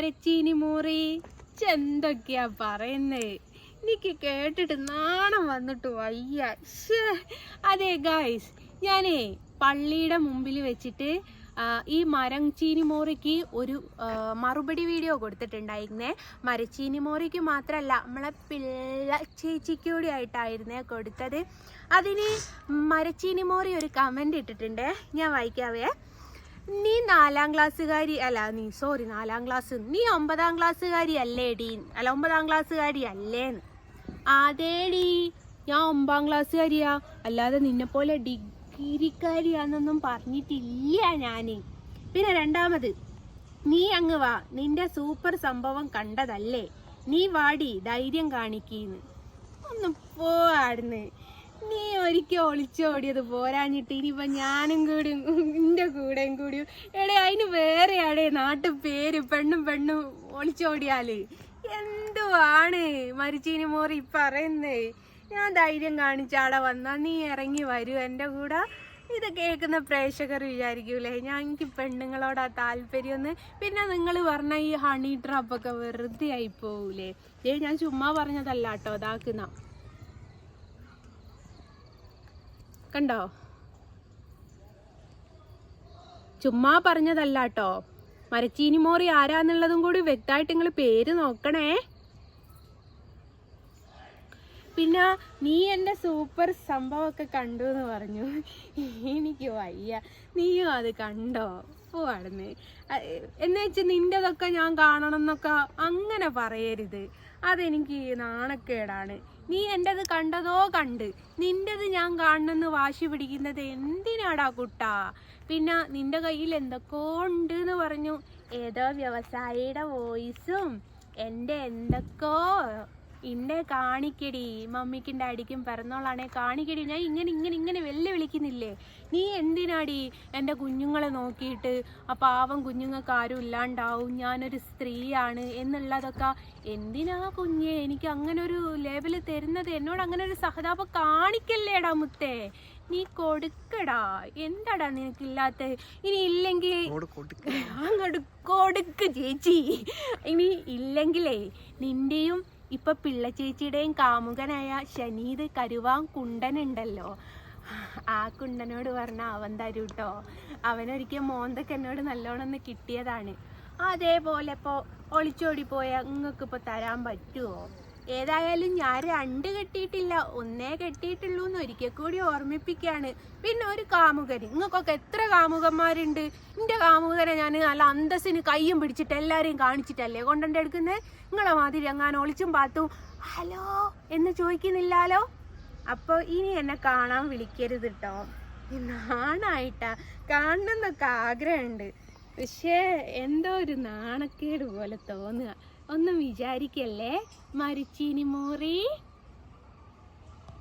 മരച്ചീനി മൂറി. ചെന്തൊക്കെയാ പറയുന്നത് എനിക്ക് കേട്ടിട്ട് നാണം വന്നിട്ട് വയ്യ. അതെ ഗായ്സ് ഞാനേ പള്ളിയുടെ മുമ്പിൽ വെച്ചിട്ട് ഈ മരം ചീനി മോറിക്ക് ഒരു മറുപടി വീഡിയോ കൊടുത്തിട്ടുണ്ടായിരുന്നേ. മരച്ചീനി മോറിക്ക് മാത്രമല്ല നമ്മളെ പിള്ള ചേച്ചിക്ക് കൂടി ആയിട്ടായിരുന്നേ കൊടുത്തത്. അതിന് മരച്ചീനി മോറി ഒരു കമന്റ് ഇട്ടിട്ടുണ്ട്. ഞാൻ വായിക്കാവേ. നീ നാലാം ക്ലാസ്സുകാരി അല്ല നീ സോറി നാലാം ക്ലാസ് നീ ഒമ്പതാം ക്ലാസ്സുകാരി അല്ലേടി. അല്ല ഒമ്പതാം ക്ലാസ്സുകാരി അല്ലേന്ന്. അതേടി ഞാൻ ഒമ്പതാം ക്ലാസ്സുകാരിയാ. അല്ലാതെ നിന്നെ പോലെ ഡിഗ്രിക്കാരിയാന്നൊന്നും പറഞ്ഞിട്ടില്ല ഞാൻ പിന്നെ രണ്ടാമത് നീ അങ്ങ് വാ. നിന്റെ സൂപ്പർ സംഭവം കണ്ടതല്ലേ. നീ വാടി ധൈര്യം കാണിക്കീന്ന്. ഒന്ന് പോവാടുന്ന് നീ ഒരിക്കൽ ഒളിച്ചോടിയത് പോരാഞ്ഞിട്ട് ഇനിയിപ്പൊ ഞാനും കൂടി നിന്റെ കൂടെയും കൂടി. എടേ അതിന് വേറെ ആടേ നാട്ടു പേര് പെണ്ണും പെണ്ണും ഒളിച്ചോടിയാൽ എന്തുവാണ് മരിച്ചീനി മോറി പറയുന്നേ? ഞാൻ ധൈര്യം കാണിച്ചാടെ വന്നാ നീ ഇറങ്ങി വരൂ എന്റെ കൂടെ. ഇത് കേൾക്കുന്ന പ്രേക്ഷകർ വിചാരിക്കൂലേ? ഞാൻ എനിക്ക് പെണ്ണുങ്ങളോടാ താല്പര്യമൊന്ന് പിന്നെ നിങ്ങൾ പറഞ്ഞ ഈ ഹണി ട്രാപ്പൊക്കെ വെറുതെ ആയി പോകൂലേ ഏ ഞാൻ ചുമ്മാ പറഞ്ഞതല്ല കേട്ടോ ഇതാക്കുന്ന. കണ്ടോ? ചുമ്മാ പറഞ്ഞതല്ല കേട്ടോ മരച്ചീനി മോറി ആരാന്നുള്ളതും കൂടി വ്യക്തമായിട്ട് നിങ്ങൾ പേര് നോക്കണേ. പിന്നെ നീ എന്റെ സൂപ്പർ സംഭവമൊക്കെ കണ്ടു എന്ന് പറഞ്ഞു. എനിക്ക് വയ്യ. നീയും അത് കണ്ടോ? പോവാടുന്ന് എന്ന് വെച്ച് നിന്റെതൊക്കെ ഞാൻ കാണണം എന്നൊക്കെ അങ്ങനെ പറയരുത്. അതെനിക്ക് നാണക്കേടാണ്. നീ എന്റെത് കണ്ടതോ കണ്ട്. നിന്റെത് ഞാൻ കാണണമെന്ന് വാശി പിടിക്കുന്നത് എന്തിനാടാ കുട്ടാ? പിന്നെ നിന്റെ കയ്യിൽ എന്തൊക്കെയോ ഉണ്ട് എന്ന് പറഞ്ഞു. ഏതോ വ്യവസായിയുടെ വോയിസും എന്റെ എന്തൊക്കെയോ ഇന്നെ കാണിക്കടി. മമ്മിക്കും ഡാഡിക്കും പിറന്നോളാണെ കാണിക്കടി. ഞാൻ ഇങ്ങനെ ഇങ്ങനെ ഇങ്ങനെ വെല്ല് വിളിക്കുന്നില്ലേ നീ എന്തിനാടി എന്റെ കുഞ്ഞുങ്ങളെ നോക്കിയിട്ട് ആ പാവം കുഞ്ഞുങ്ങൾക്ക് ആരും ഇല്ലാണ്ടാവും? ഞാനൊരു സ്ത്രീയാണ് എന്നുള്ളതൊക്കെ എന്തിനാ കുഞ്ഞെ? എനിക്ക് അങ്ങനെ ഒരു ലേബൽ തരുന്നത് എന്നോട് അങ്ങനെ ഒരു സഹതാപം കാണിക്കല്ലേടാ മുത്തേ? നീ കൊടുക്കടാ. എന്താടാ നിനക്കില്ലാത്ത? ഇനി ഇല്ലെങ്കിൽ അങ്ങോട്ട് കൊടുക്ക്. ചേച്ചി. ഇനി ഇല്ലെങ്കിലേ നിന്റെയും ഇപ്പൊ പിള്ള ചേച്ചിയുടെയും കാമുകനായ ശനീത് കരുവാൻ കുണ്ടനുണ്ടല്ലോ. ആ കുണ്ടനോട് പറഞ്ഞ അവൻ തരൂ കേട്ടോ അവനൊരിക്കൽ മോന്തൊക്കെ എന്നോട് നല്ലോണം കിട്ടിയതാണ്. അതേപോലെ ഇപ്പോൾ ഒളിച്ചോടി പോയ നിങ്ങൾക്ക് ഇപ്പോൾ തരാൻ പറ്റുമോ ഏതായാലും ഞാൻ രണ്ട് കെട്ടിയിട്ടില്ല ഒന്നേ കെട്ടിയിട്ടുള്ളൂ എന്ന് ഒരിക്കൽ കൂടി ഓർമ്മിപ്പിക്കുകയാണ്. പിന്നെ ഒരു കാമുകൻ നിങ്ങൾക്കൊക്കെ എത്ര കാമുകന്മാരുണ്ട്? എന്റെ കാമുകനെ ഞാൻ നല്ല അന്തസ്സിന് കയ്യും പിടിച്ചിട്ട് എല്ലാവരെയും കാണിച്ചിട്ടല്ലേ കൊണ്ടുണ്ട് എടുക്കുന്നത് നിങ്ങളെ മാതിരി എങ്ങാൻ ഒളിച്ചും പാത്തും ഹലോ എന്ന് ചോദിക്കുന്നില്ലാലോ? അപ്പോൾ ഇനി എന്നെ കാണാൻ വിളിക്കരുത് കേട്ടോ നാണായിട്ടാ കാണണമെന്നൊക്കെ ആഗ്രഹമുണ്ട് പക്ഷേ എന്തോ ഒരു നാണക്കേട് പോലെ തോന്നുക. ഒന്നും വിചാരിക്കല്ലേ? മരിച്ചീനി മോറി.